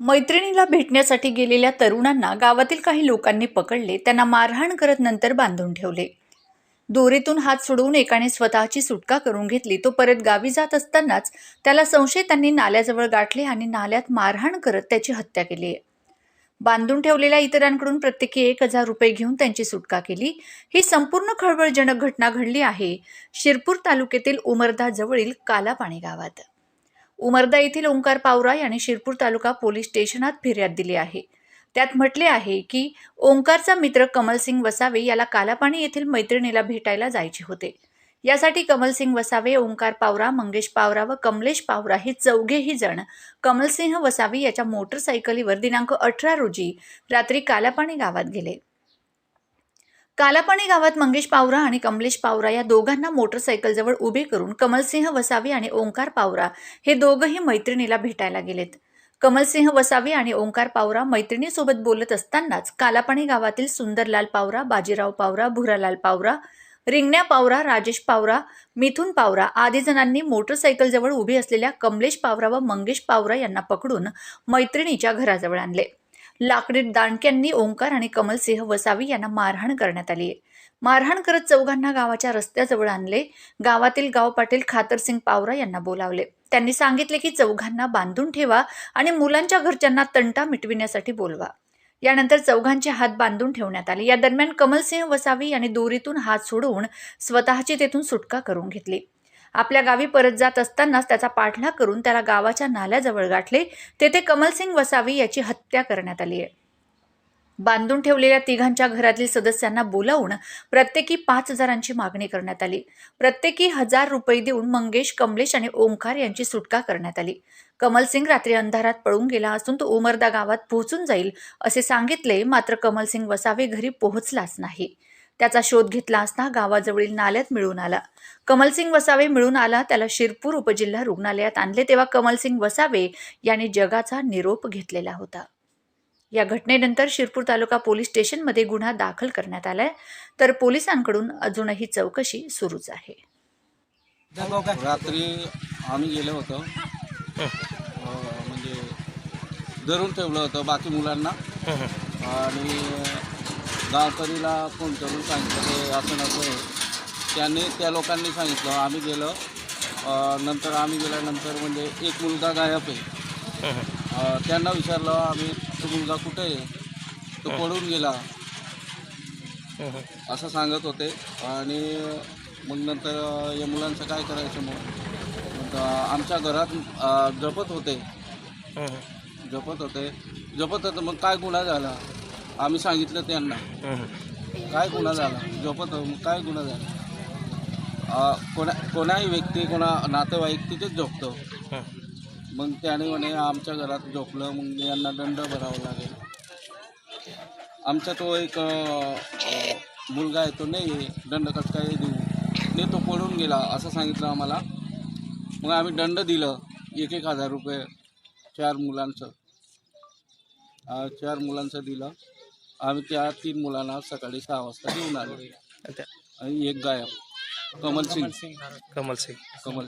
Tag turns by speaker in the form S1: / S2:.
S1: मैत्रिणीला भेटण्यासाठी गेलेल्या तरुणांना गावातील काही लोकांनी पकडले त्यांना मारहाण करत नंतर बांधून ठेवले. दोरीतून हात सोडवून एकाने स्वतःची सुटका करून घेतली. तो परत गावी जात असतानाच त्याला संशयितांनी नाल्याजवळ गाठले आणि नाल्यात मारहाण करत त्याची हत्या केली. आहे बांधून ठेवलेल्या इतरांकडून प्रत्येकी एक हजार रुपये घेऊन त्यांची सुटका केली. ही संपूर्ण खळबळजनक घटना घडली आहे शिरपूर तालुक्यातील उमरदा जवळील कालापाणी गावात. उमरदा येथील ओंकार पावरा यांनी शिरपूर तालुका पोलीस स्टेशनात फिर्याद दिली आहे. त्यात म्हटले आहे की ओंकारचा मित्र कमलसिंग वसावे याला कालापाणी येथील मैत्रिणीला भेटायला जायचे होते. यासाठी कमलसिंग वसावे ओंकार पावरा मंगेश पावरा व कमलेश पावरा हे चौघेही जण कमलसिंह वसावे याच्या मोटरसायकलीवर दिनांक अठरा रोजी रात्री कालापाणी गावात गेले. कालापाणी गावात मंगेश पावरा आणि कमलेश पावरा या दोघांना मोटरसायकलजवळ उभे करून कमलसिंह वसावी आणि ओंकार पावरा हे दोघंही मैत्रिणीला भेटायला गेलेत. कमलसिंह वसावी आणि ओंकार पावरा मैत्रिणीसोबत बोलत असतानाच कालापाणी गावातील सुंदरलाल पावरा बाजीराव पावरा भुरालाल पावरा रिंगण्या पावरा राजेश पावरा मिथुन पावरा आदी जणांनी मोटरसायकलजवळ उभे असलेल्या कमलेश पावरा व मंगेश पावरा यांना पकडून मैत्रिणीच्या घराजवळ आणले. लाकडी दांडक्यांनी ओंकार आणि कमलसिंह वसावी यांना मारहाण करण्यात आली आहे मारहाण करत चौघांना गावाच्या रस्त्याजवळ आणले. गावातील गाव पाटील खातरसिंग पावरा यांना बोलावले. त्यांनी सांगितले की चौघांना बांधून ठेवा आणि मुलांच्या घरच्यांना तंटा मिटविण्यासाठी बोलवा. यानंतर चौघांचे हात बांधून ठेवण्यात आले. या दरम्यान कमलसिंह वसावी यांनी दोरीतून हात सोडवून स्वतःची तेथून सुटका करून घेतली. आपल्या गावी परत जात असतानाच त्याचा पाठलाग करून त्याला गावाच्या नाल्याजवळ गाठले. तेथे कमलसिंग वसावी याची हत्या करण्यात आली आहे. बांधून ठेवलेल्या तिघांच्या घरातील सदस्यांना बोलावून प्रत्येकी पाच हजारांची मागणी करण्यात आली. प्रत्येकी हजार रुपये देऊन मंगेश कमलेश आणि ओंकार यांची सुटका करण्यात आली. कमलसिंग रात्री अंधारात पळून गेला असून तो उमरदा गावात पोहोचून जाईल असे सांगितले मात्र कमलसिंग वसावे घरी पोहोचलाच नाही. त्याचा शोध घेतला असता गावाजवळील नाल्यात मिळून आला. कमलसिंग वसावे मिळून आला त्याला शिरपूर उपजिल्हा रुग्णालयात आणले तेव्हा कमलसिंग वसावे याने जगाचा निरोप घेतलेला होता. या घटनेनंतर शिरपूर तालुका पोलीस स्टेशनमध्ये गुन्हा दाखल करण्यात आलाय. तर पोलिसांकडून अजूनही चौकशी सुरूच आहे.
S2: रात्री आम्ही गेलो होतो. म्हणजे धरून ठेवलं होतं बाकी मुलांना. आणि गावकरीला फोन करून सांगितलं ते असं नसं आहे. त्यांनी त्या लोकांनी सांगितलं आम्ही गेलो. अं, नंतर आम्ही गेल्यानंतर म्हणजे एक मुलगा गायब आहे. अं, त्यांना विचारलं आम्ही तो मुलगा कुठे आहे? तो पळून गेला. असं सांगत होते. आणि मग नंतर या मुलांचं काय करायचं मग? मग आमच्या घरात जपत होते. जपत होते. जपत होते मग काय गुन्हा झाला? आम्ही सांगितलं त्यांना. काय गुन्हा झाला? जपत होते, मग काय गुन्हा झाला? कोणा कोणाही व्यक्ती कोणा नातेवाईक तिथेच झोपतो. मग त्याने म्हणे आमच्या घरात झोपलं मग यांना दंड भरावा लागेल. आमचा तो एक मुलगा आहे तो नाही आहे, दंड कसं काय देऊ. नाही तो पळून गेला असं सांगितलं आम्हाला. मग आम्ही दंड दिलं एक एक हजार रुपये चार मुलांचं. चार मुलांचं दिलं. आम्ही त्या तीन मुलांना सकाळी सहा वाजता घेऊन आलो. आणि एक गायब कमल सिंग
S3: कमल सिंग
S2: कमल